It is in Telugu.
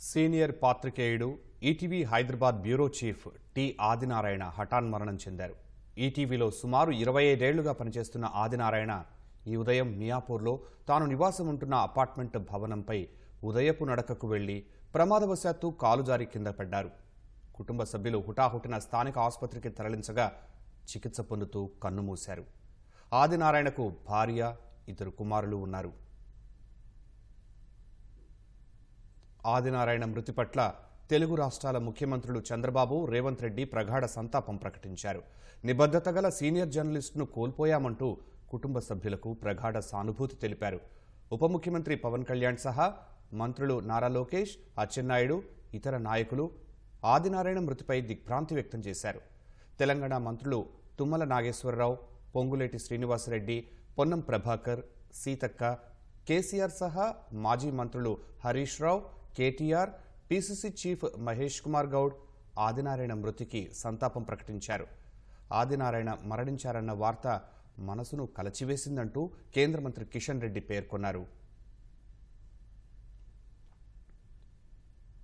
Senior పాత్రికేయుడు ETV Hyderabad bureau chief T Adinarayana హఠాన్మరణం చెందారు. ఈటీవీలో సుమారు ఇరవై ఐదేళ్ళుగా పనిచేస్తున్న ఆదినారాయణ ఈ ఉదయం మియాపూర్లో తాను నివాసం ఉంటున్న అపార్ట్మెంట్ భవనంపై ఉదయపు నడకకు వెళ్ళి ప్రమాదవశాత్తు కాలు జారి కింద పడ్డారు. కుటుంబ సభ్యులు హుటాహుటిన స్థానిక ఆసుపత్రికి తరలించగా చికిత్స పొందుతూ కన్నుమూశారు ఆదినారాయణకు భార్య ఇద్దరు కుమారులు ఉన్నారు. ఆదినారాయణ మృతి పట్ల తెలుగు రాష్ట్రాల ముఖ్యమంత్రులు చంద్రబాబు రేవంత్ రెడ్డి ప్రగాఢ సంతాపం ప్రకటించారు. నిబద్ధత గల సీనియర్ జర్నలిస్టును కోల్పోయామంటూ కుటుంబ సభ్యులకు ప్రగాఢ సానుభూతి తెలిపారు. ఉప ముఖ్యమంత్రి పవన్ కళ్యాణ్ సహా మంత్రులు నారా లోకేష్ అచ్చెన్నాయుడు ఇతర నాయకులు ఆదినారాయణ మృతిపై దిగ్భ్రాంతి వ్యక్తం చేశారు. తెలంగాణ మంత్రులు తుమ్మల నాగేశ్వరరావు పొంగులేటి శ్రీనివాసరెడ్డి పొన్నం ప్రభాకర్ సీతక్క కేసీఆర్ సహా మాజీ మంత్రులు Harish Rao KTR PCC chief Mahesh Kumar Goud Adinarayana మృతికి సంతాపం ప్రకటించారు. ఆదినారాయణ మరణించారన్న వార్త మనసును కలచివేసిందంటూ కేంద్ర మంత్రి కిషన్ రెడ్డి పేర్కొన్నారు.